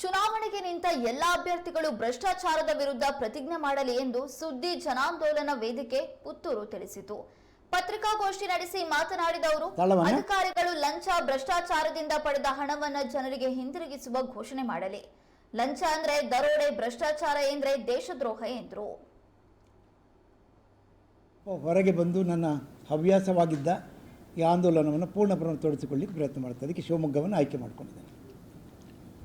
ಚುನಾವಣೆಗೆ ನಿಂತ ಎಲ್ಲ ಅಭ್ಯರ್ಥಿಗಳು ಭ್ರಷ್ಟಾಚಾರದ ವಿರುದ್ಧ ಪ್ರತಿಜ್ಞೆ ಮಾಡಲಿ ಎಂದು ಸುದ್ದಿ ಜನಾಂದೋಲನ ವೇದಿಕೆ ಪುತ್ತೂರು ತಿಳಿಸಿತು. ಪತ್ರಿಕಾಗೋಷ್ಠಿ ನಡೆಸಿ ಮಾತನಾಡಿದ ಅವರು ಅಧಿಕಾರಿಗಳು ಲಂಚ ಭ್ರಷ್ಟಾಚಾರದಿಂದ ಪಡೆದ ಹಣವನ್ನು ಜನರಿಗೆ ಹಿಂದಿರುಗಿಸುವ ಘೋಷಣೆ ಮಾಡಲಿ. ಲಂಚ ಅಂದ್ರೆ ದರೋಡೆ ಭ್ರಷ್ಟಾಚಾರ ಎಂದ್ರೆ ದೇಶದ್ರೋಹ ಎಂದರು. ಹೊರಗೆ ಬಂದು ನನ್ನ ಹವ್ಯಾಸವಾಗಿದ್ದ ಈ ಆಂದೋಲನವನ್ನು ಪೂರ್ಣ ಪ್ರಮಾಣ ತೊಡಗಿಸಿಕೊಳ್ಳಿಕ್ಕೆ ಪ್ರಯತ್ನ ಮಾಡ್ತಾರೆ ಅದಕ್ಕೆ ಶಿವಮೊಗ್ಗವನ್ನು ಆಯ್ಕೆ ಮಾಡಿಕೊಂಡಿದ್ದೇನೆ.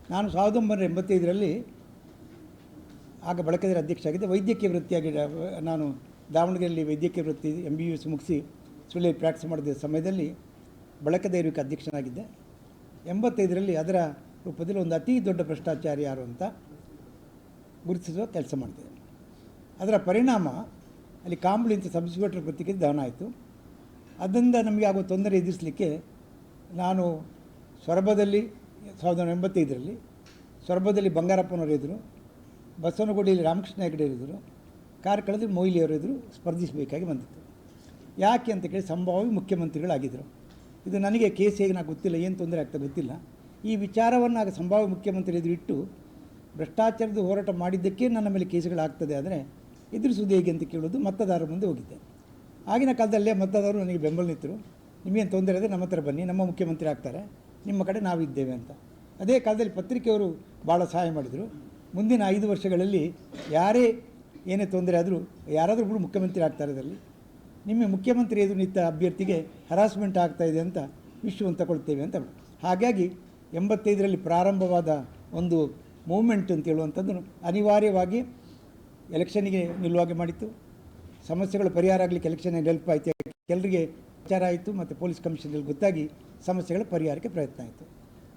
ನಾನು ಸಾವಿರದ ಒಂಬೈನೂರ ಎಂಬತ್ತೈದರಲ್ಲಿ ಆಗ ಬಳಕೆದಾರ ಅಧ್ಯಕ್ಷ ಆಗಿದ್ದೆ ವೈದ್ಯಕೀಯ ವೃತ್ತಿಯಾಗಿ ನಾನು ದಾವಣಗೆರೆಯಲ್ಲಿ ವೈದ್ಯಕೀಯ ವೃತ್ತಿ ಎಂ ಬಿ ಎಸ್ ಮುಗಿಸಿ ಸುಳ್ಳಿ ಪ್ರಾಕ್ಟೀಸ್ ಮಾಡಿದ ಸಮಯದಲ್ಲಿ ಬಳಕೆದಾರಿಕೆ ಅಧ್ಯಕ್ಷನಾಗಿದ್ದೆ. ಎಂಬತ್ತೈದರಲ್ಲಿ ಅದರ ರೂಪದಲ್ಲಿ ಒಂದು ಅತಿ ದೊಡ್ಡ ಭ್ರಷ್ಟಾಚಾರ ಯಾರು ಅಂತ ಗುರುತಿಸುವ ಕೆಲಸ ಮಾಡಿದೆ. ಅದರ ಪರಿಣಾಮ ಅಲ್ಲಿ ಕಾಂಬಳಿ ಅಂತ ಸಬ್ ಇನ್ಸ್ಪೆಕ್ಟರ್ ವೃತ್ತಿಗೆ ದಹನ ಆಯಿತು. ಅದರಿಂದ ನಮಗೆ ಆಗುವ ತೊಂದರೆ ಎದುರಿಸಲಿಕ್ಕೆ ನಾನು ಸೊರಬದಲ್ಲಿ ಸಾವಿರದ ಎಂಬತ್ತೈದರಲ್ಲಿ ಸೊರಬದಲ್ಲಿ ಬಂಗಾರಪ್ಪನವರು ಇದ್ದರು, ಬಸವನಗುಡಿಯಲ್ಲಿ ರಾಮಕೃಷ್ಣ ಹೆಗಡೆ ಇದ್ದರು ಕಾರ್ಕಳದಲ್ಲಿ ಮೊಯ್ಲಿಯವರು ಇದ್ದರು, ಸ್ಪರ್ಧಿಸಬೇಕಾಗಿ ಬಂದಿತ್ತು. ಯಾಕೆ ಅಂತ ಕೇಳಿ ಸಂಭಾವ್ಯ ಮುಖ್ಯಮಂತ್ರಿಗಳಾಗಿದ್ದರು. ಇದು ನನಗೆ ಕೇಸ್ ಹೇಗೆ నాకు ಗೊತ್ತಿಲ್ಲ, ಏನು ತೊಂದರೆ ಆಗ್ತಾ ಗೊತ್ತಿಲ್ಲ. ಈ ವಿಚಾರವನ್ನು ಆಗ ಸಂಭಾವ್ಯ ಮುಖ್ಯಮಂತ್ರಿ ಎದುರು ಇಟ್ಟು ಭ್ರಷ್ಟಾಚಾರದ ಹೋರಾಟ ಮಾಡಿದ್ದಕ್ಕೆ ನನ್ನ ಮೇಲೆ ಕೇಸುಗಳಾಗ್ತದೆ ಆದರೆ ಎದುರಿಸುವುದು ಹೇಗೆ ಅಂತ ಕೇಳೋದು ಮತದಾರರ ಮುಂದೆ ಹೋಗಿದ್ದೆ ಆಗಿನ ಕಾಲದಲ್ಲೇ ಮತದಾರರು ನನಗೆ ಬೆಂಬಲ ನಿಂತರು ನಿಮಗೇನು ತೊಂದರೆ ಇದೆ ನಮ್ಮ ಹತ್ರ ಬನ್ನಿ, ನಮ್ಮ ಮುಖ್ಯಮಂತ್ರಿ ಆಗ್ತಾರೆ. ನಿಮ್ಮ ಕಡೆ ನಾವಿದ್ದೇವೆ ಅಂತ. ಅದೇ ಕಾಲದಲ್ಲಿ ಪತ್ರಿಕೆಯವರು ಭಾಳ ಸಹಾಯ ಮಾಡಿದರು. ಮುಂದಿನ ಐದು ವರ್ಷಗಳಲ್ಲಿ ಯಾರೇ ಏನೇ ತೊಂದರೆ ಆದರೂ, ಯಾರಾದರೂ ಒಬ್ಬರು ಮುಖ್ಯಮಂತ್ರಿ ಆಗ್ತಾರೆ ಅದರಲ್ಲಿ ನಿಮ್ಮ ಮುಖ್ಯಮಂತ್ರಿ ಎದುರು ನಿಂತ ಅಭ್ಯರ್ಥಿಗೆ ಹರಾಸ್ಮೆಂಟ್ ಆಗ್ತಾಯಿದೆ ಅಂತ ವಿಶ್ವವನ್ನು ತಗೊಳ್ತೇವೆ ಅಂತ ಹಾಗಾಗಿ ಎಂಬತ್ತೈದರಲ್ಲಿ ಪ್ರಾರಂಭವಾದ ಒಂದು ಮೂಮೆಂಟ್ ಅಂತ ಹೇಳುವಂಥದ್ದು ಅನಿವಾರ್ಯವಾಗಿ ಎಲೆಕ್ಷನ್ಗೆ ನಿಲ್ಲುವಾಗೆ ಮಾಡಿತ್ತು. ಸಮಸ್ಯೆಗಳು ಪರಿಹಾರ ಆಗಲಿಕ್ಕೆ ಎಲೆಕ್ಷನ್ ಹೆಲ್ಪ್ ಆಯಿತು ಕೆಲರಿಗೆ ವಿಚಾರ ಆಯಿತು ಮತ್ತು ಪೊಲೀಸ್ ಕಮಿಷನಲ್ಲಿ ಗೊತ್ತಾಗಿ ಸಮಸ್ಯೆಗಳ ಪರಿಹಾರಕ್ಕೆ ಪ್ರಯತ್ನ ಆಯಿತು.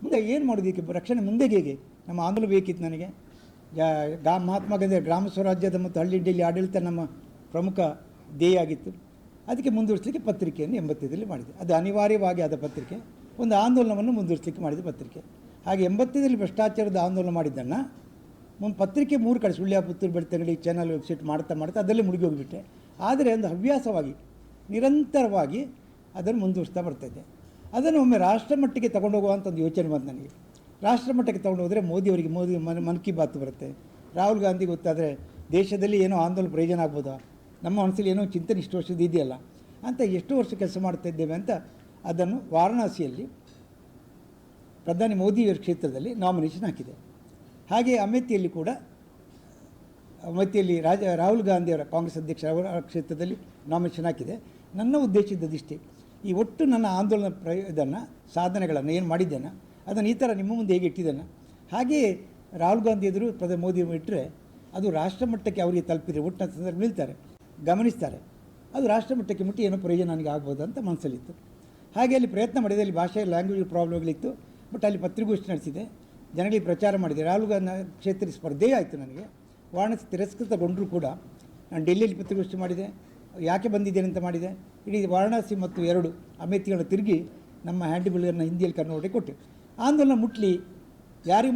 ಮುಂದೆ ಏನು ಮಾಡೋದು ರಕ್ಷಣೆ ಮುಂದೆ ಹೇಗೆ? ನಮ್ಮ ಆಂದೋಲನ ಬೇಕಿತ್ತು ನನಗೆ. ಗಾ ಮಹಾತ್ಮ ಗಾಂಧಿ ಗ್ರಾಮ ಸ್ವರಾಜ್ಯದ ಮತ್ತು ಹಳ್ಳಿ ಡೆಲ್ಲಿ ಆಡಳಿತ ನಮ್ಮ ಪ್ರಮುಖ ಧ್ಯೇಯ ಆಗಿತ್ತು. ಅದಕ್ಕೆ ಮುಂದುವರಿಸಲಿಕ್ಕೆ ಪತ್ರಿಕೆಯನ್ನು ಎಂಬತ್ತೈದರಲ್ಲಿ ಮಾಡಿದೆ. ಅದು ಅನಿವಾರ್ಯವಾಗಿ ಆದ ಪತ್ರಿಕೆ. ಒಂದು ಆಂದೋಲನವನ್ನು ಮುಂದುವರಿಸಲಿಕ್ಕೆ ಮಾಡಿದ ಪತ್ರಿಕೆ. ಹಾಗೆ ಎಂಬತ್ತೈದರಲ್ಲಿ ಭ್ರಷ್ಟಾಚಾರದ ಆಂದೋಲನ ಮಾಡಿದ್ದನ್ನು ಮುಂದೆ ಪತ್ರಿಕೆ ಮೂರು ಕಡೆ ಸುಳ್ಯ ಪುತ್ತೂರು ಬೆಳ್ತಂಗಡಿ ಚಾನಲ್ ವೆಬ್ಸೈಟ್ ಮಾಡ್ತಾ ಮಾಡ್ತಾ ಅದರಲ್ಲಿ ಮುಳುಗಿ ಹೋಗಿಬಿಟ್ಟೆ. ಆದರೆ ಒಂದು ಹವ್ಯಾಸವಾಗಿ, ನಿರಂತರವಾಗಿ ಅದನ್ನು ಮುಂದುವರಿಸ್ತಾ ಬರ್ತಾಯಿದ್ದೆ ಅದನ್ನು ಒಮ್ಮೆ ರಾಷ್ಟ್ರ ಮಟ್ಟಿಗೆ ತಗೊಂಡು ಹೋಗುವಂಥ ಒಂದು ಯೋಚನೆ ಬಂತು ನನಗೆ. ರಾಷ್ಟ್ರ ಮಟ್ಟಕ್ಕೆ ತಗೊಂಡು ಹೋದರೆ ಮೋದಿಯವರಿಗೆ ಮೋದಿ ಮನ್ ಮನ್ ಕಿ ಬಾತ್ ಬರುತ್ತೆ. ರಾಹುಲ್ ಗಾಂಧಿ ಗೊತ್ತಾದರೆ ದೇಶದಲ್ಲಿ ಏನೋ ಆಂದೋಲನ ಪ್ರಯೋಜನ ಆಗ್ಬೋದಾ? ನಮ್ಮ ಮನಸ್ಸಲ್ಲಿ ಏನೋ ಚಿಂತನೆ ಇಷ್ಟು ವರ್ಷದ ಇದೆಯಲ್ಲ? ಅಂತ ಎಷ್ಟು ವರ್ಷ ಕೆಲಸ ಮಾಡ್ತಾ ಇದ್ದೇವೆ ಅಂತ ಅದನ್ನು ವಾರಣಾಸಿಯಲ್ಲಿ ಪ್ರಧಾನಿ ಮೋದಿಯವರ ಕ್ಷೇತ್ರದಲ್ಲಿ ನಾಮಿನೇಷನ್ ಹಾಕಿದೆ. ಹಾಗೆ ಅಮೇಥಿಯಲ್ಲಿ ಕೂಡ, ಅಮೇಥಿಯಲ್ಲಿ ರಾಜ, ರಾಹುಲ್ ಗಾಂಧಿಯವರ ಕಾಂಗ್ರೆಸ್ ಅಧ್ಯಕ್ಷ ಅವರ ಕ್ಷೇತ್ರದಲ್ಲಿ ನಾಮಿನೇಷನ್ ಹಾಕಿದೆ. ನನ್ನ ಉದ್ದೇಶ ಇದ್ದದಿಷ್ಟೇ ಈ ಒಟ್ಟು ನನ್ನ ಆಂದೋಲನ ಪ್ರ ಇದನ್ನು, ಸಾಧನೆಗಳನ್ನು ಏನು ಮಾಡಿದ್ದೇನೆ, ಅದನ್ನು ಈ ಥರ ನಿಮ್ಮ ಮುಂದೆ ಹೇಗೆ ಇಟ್ಟಿದ್ದೇನೆ ಹಾಗೆಯೇ ರಾಹುಲ್ ಗಾಂಧಿ ಎದುರು ಪ್ರಧಾನಿ ಮೋದಿ ಇಟ್ಟರೆ ಅದು ರಾಷ್ಟ್ರಮಟ್ಟಕ್ಕೆ ಅವರಿಗೆ ತಲುಪಿದೆ ಒಟ್ಟಿನ ಸಂದರ್ಭ ನಿಲ್ತಾರೆ, ಗಮನಿಸ್ತಾರೆ. ಅದು ರಾಷ್ಟ್ರಮಟ್ಟಕ್ಕೆ ಮುಟ್ಟಿ ಏನೋ ಪ್ರಯೋಜನ ನನಗೆ ಆಗ್ಬೋದು ಅಂತ ಮನಸ್ಸಲ್ಲಿತ್ತು ಹಾಗೆ ಅಲ್ಲಿ ಪ್ರಯತ್ನ ಮಾಡಿದೆ, ಅಲ್ಲಿ ಭಾಷೆ ಲ್ಯಾಂಗ್ವೇಜ್ ಪ್ರಾಬ್ಲಮ್ಗಳಿತ್ತು ಬಟ್ ಅಲ್ಲಿ ಪತ್ರಿಕೋಷ್ಠಿ ನಡೆಸಿದೆ ಜನಗಳಿಗೆ ಪ್ರಚಾರ ಮಾಡಿದೆ. ರಾಹುಲ್ ಗಾಂಧಿ ಕ್ಷೇತ್ರ ಸ್ಪರ್ಧೆ ಆಯಿತು ನನಗೆ. ವಾರಣಾಸಿ ತಿರಸ್ಕೃತಗೊಂಡರೂ ಕೂಡ. ನಾನು ಡೆಲ್ಲಿಯಲ್ಲಿ ಪತ್ರಿಕೋಷ್ಠಿ ಮಾಡಿದೆ. ಯಾಕೆ ಬಂದಿದ್ದೇನೆ ಅಂತ ಮಾಡಿದೆ? ಇಡೀ ವಾರಣಾಸಿ ಮತ್ತು ಎರಡು ಅಮೇಥಿಗಳನ್ನು ತಿರುಗಿ ನಮ್ಮ ಹ್ಯಾಂಡಿಬಿಲ್ಗಳನ್ನು ಹಿಂದಿಯಲ್ಲಿ ಕನ್ನಡ ಕೊಟ್ಟೆ ಆಂದೋಲನ ಮುಟ್ಲಿ ಯಾರಿಗೆ